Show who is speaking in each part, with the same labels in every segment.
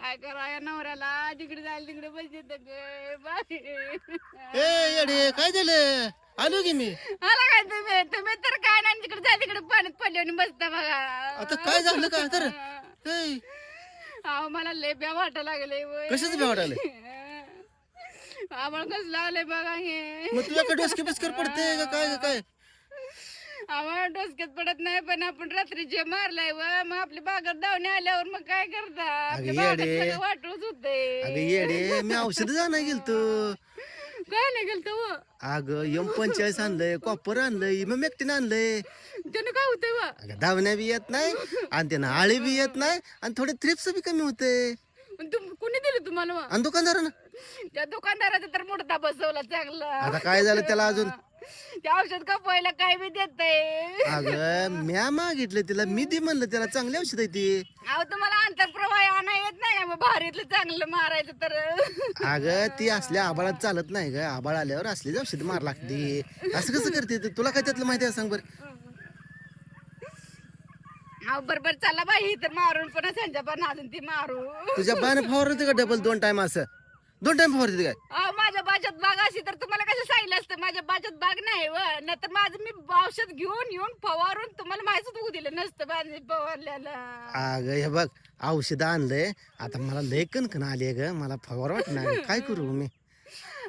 Speaker 1: काय करा या नवऱ्याला? तिकडे जायला तिकडे पैसे
Speaker 2: ए येडे काय झालं? आलो की मी.
Speaker 1: आला काय तुम्ही? तुम्ही तर काय नाही तिकडे जाय तिकडे पाण्यात पडले आणि बसता बघा.
Speaker 2: आता काय झालं काय तर?
Speaker 1: अहो मला लय ब्या वाटा लागले
Speaker 2: कशाचं भ्या वाटायलंय?
Speaker 1: आम्हाला कसं लागले बघा हे?
Speaker 2: मग तुझ्याकडे डोसके बिस्कर पडते का? काय का काय?
Speaker 1: आम्हाला डोसक्यात पडत नाही पण आपण रात्री जे मारलाय व मग आपली बागात धावणे आल्यावर मग काय करता? आपल्या
Speaker 2: अगं
Speaker 1: बागात
Speaker 2: येडे.
Speaker 1: सगळं वाटूच होते
Speaker 2: अगं येडे मी औषध जाणार गेलतो.
Speaker 1: काय नाही गेलं व?
Speaker 2: अगं एम पंचेचाळीस आणलंय कॉपर आणलंय मग मेकटीन आणलंय.
Speaker 1: त्यानं काय होतंय व?
Speaker 2: अगं धावण्या बी येत नाही आणि त्यानं आळी बी येत नाही आणि थोडे थ्रिप्स बी कमी होते
Speaker 1: पण तुम कुणी दिलं तुम्हाला व?
Speaker 2: आणि दुकानदारानं?
Speaker 1: त्या दुकानदाराचा तर मोठा बसवला चांगला.
Speaker 2: आता काय झालं त्याला अजून?
Speaker 1: ते औषध कापायला काय बी देत
Speaker 2: अगं म्या मागितलं तिला. मी दे म्हणलं त्याला. चांगली औषध आहे ती.
Speaker 1: अहो तुम्हाला आंतरप्रवाह आणा येत नाही. का मग भारीतलं चांगलं मारायचं तर.
Speaker 2: अगं ती असल्या आबाळात चालत नाही ग. आबाळ आल्यावर असली औषध मार लागते. असं कसं करते ती? तुला काय त्यातलं माहिती आहे? सांग बरं.
Speaker 1: अहो बरोबर चला बाई. तर मारून पण संध्या पण अजून ती मारू.
Speaker 2: तुझ्या बाण फवारते का डबल दोन टाइम असं? दोन टाइम फवारते काय?
Speaker 1: अहो माझ्या बाजात बाग अशी तर तुम्हाला कसं सांगितलं असतं? माझ्या बाजात बाग नाही व. नाहीतर माझं मी औषध घेऊन येऊन फवारून तुम्हाला माहितीच होऊ दिलं नसतं माझं फवारल्याला.
Speaker 2: अगं हे बघ औषध आणलंय. आता मला लय कणकण आली ग. मला फवार वाटणार काय करू मी?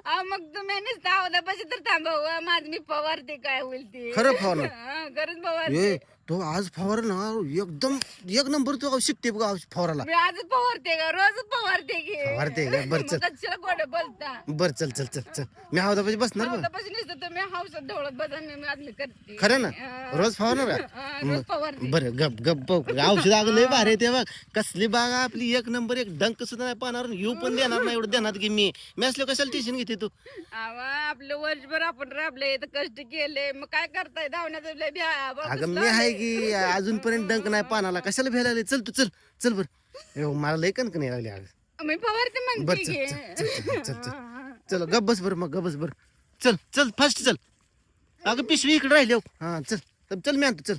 Speaker 1: अहो मग तुम्ही नुसतं आवदापाशी तर थांबव माझं मी फवारते काय होईल ते.
Speaker 2: खरं फवारणार?
Speaker 1: हा, खरंच फवारते.
Speaker 2: ए तो आज फवार ना एकदम एक नंबर तू शिकते बघ फवाराला.
Speaker 1: मी आजच फवारते का रोजच फवारते की.
Speaker 2: फवारते का? बरं, चल.
Speaker 1: मग कशाला गोड बोलता?
Speaker 2: बर चल चल चल चल. मी हवदा पाहिजे बसणार बघ.
Speaker 1: आवदापाशी नुसतं तुम्ही हौसात ढवळत बसा मी करते.
Speaker 2: खरं ना. रोज फवारणार
Speaker 1: रोज फवारते.
Speaker 2: बर गप गप बघ. औषध अगं लय भारी आहे ते बघ. कसली बाग आहे आपली एक नंबर एक डंक सुद्धा नाही पाहणार येऊ पण देणार नाही एवढं देणार की मी. मी असलो कशाला टेन्शन घेते तू?
Speaker 1: आवा आपलं वर्षभर आपण राबले तर कष्ट केले मग काय करताय? धावण्याचं लय बरं
Speaker 2: अगं
Speaker 1: कसलं
Speaker 2: मी आहे. की अजूनपर्यंत डंक नाही पानाला. कशाला लागले? चल तू चल चल बर. एव, मला लय कणकण यायला लागली
Speaker 1: मी फवारते
Speaker 2: बर
Speaker 1: म्हणते
Speaker 2: चल
Speaker 1: की.
Speaker 2: चल चल चल चल चल. चल गप बस बर मग गप बस बर. चल चल फास्ट चल. अगं पिशवी इकडे राहिली हो. हा चल. चल मी आणतो चल.